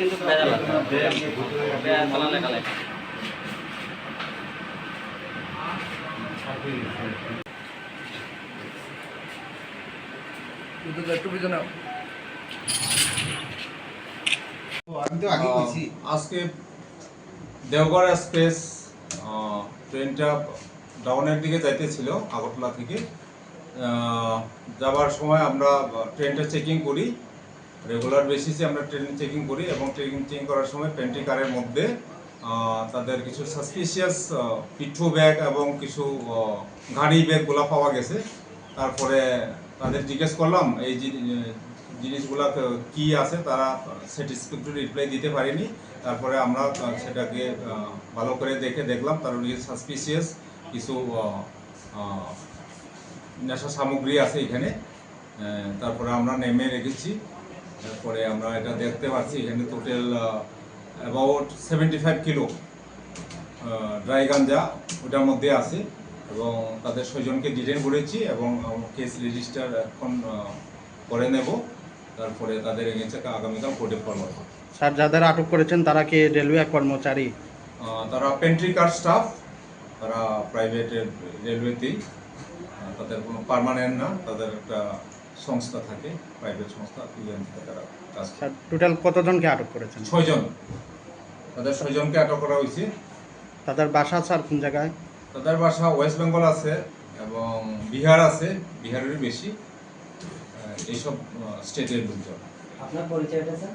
কিন্তু ভেজাল আছে ভেজাল চালালে কালে আজকে দেওঘর এক্সপ্রেস ট্রেনটা ডাউনের দিকে যাইতেছিল আগরতলা থেকে। সময় আমরা ট্রেনটা চেকিং করি। রেগুলার বেসিসে আমরা ট্রেন চেকিং করি এবং ট্রেন চেকিং করার সময় পেন্ট্রি কারের মধ্যে তাদের কিছু সাসপিশিয়াস পিঠু ব্যাগ এবং কিছু গাড়ি ব্যাগগুলো পাওয়া গেছে। তারপরে তাদের জিজ্ঞেস করলাম এই জিনিসগুলা কি আছে তারা স্যাটিসফ্যাক্টরি রিপ্লাই দিতে পারেনি। তারপরে আমরা সেটাকে ভালো করে দেখে দেখলাম তার সাসপিসিয়াস কিছু আহ, আহ, নেশা সামগ্রী আছে এখানে। তারপরে আমরা নেমে রেখেছি। তারপরে আমরা এটা দেখতে পাচ্ছি এখানে total about seventy five kilo dry ganja ওটার মধ্যে আছে। এবং তাদের ছয়জনকে ডিটেন করেছি এবং কেস রেজিস্টার এখন করে নেব। তারপরে তাদের এগেন্সে আগামীকাল কোর্টে ফরওয়ার্ড স্যার যাদের আটক করেছেন তারা কি রেলওয়ে কর্মচারী? তারা পেন্ট্রি কার স্টাফ তারা প্রাইভেটের রেলওয়েতেই। তাদের কোনো পার্মানেন্ট না তাদের একটা সংস্থা থাকে প্রাইভেট সংস্থা তারা কাজ স্যার টোটাল কতজনকে আটক করেছেন? ছয়জন। তাদের ছয়জনকে আটক করা হয়েছে। তাদের বাসা স্যার কোন জায়গায়? তাদের বাসা ওয়েস্ট বেঙ্গল আছে এবং বিহার আছে বিহারেরই বেশি। এইসব স্টেটের লোকজন আপনার পরিচয়টা স্যার?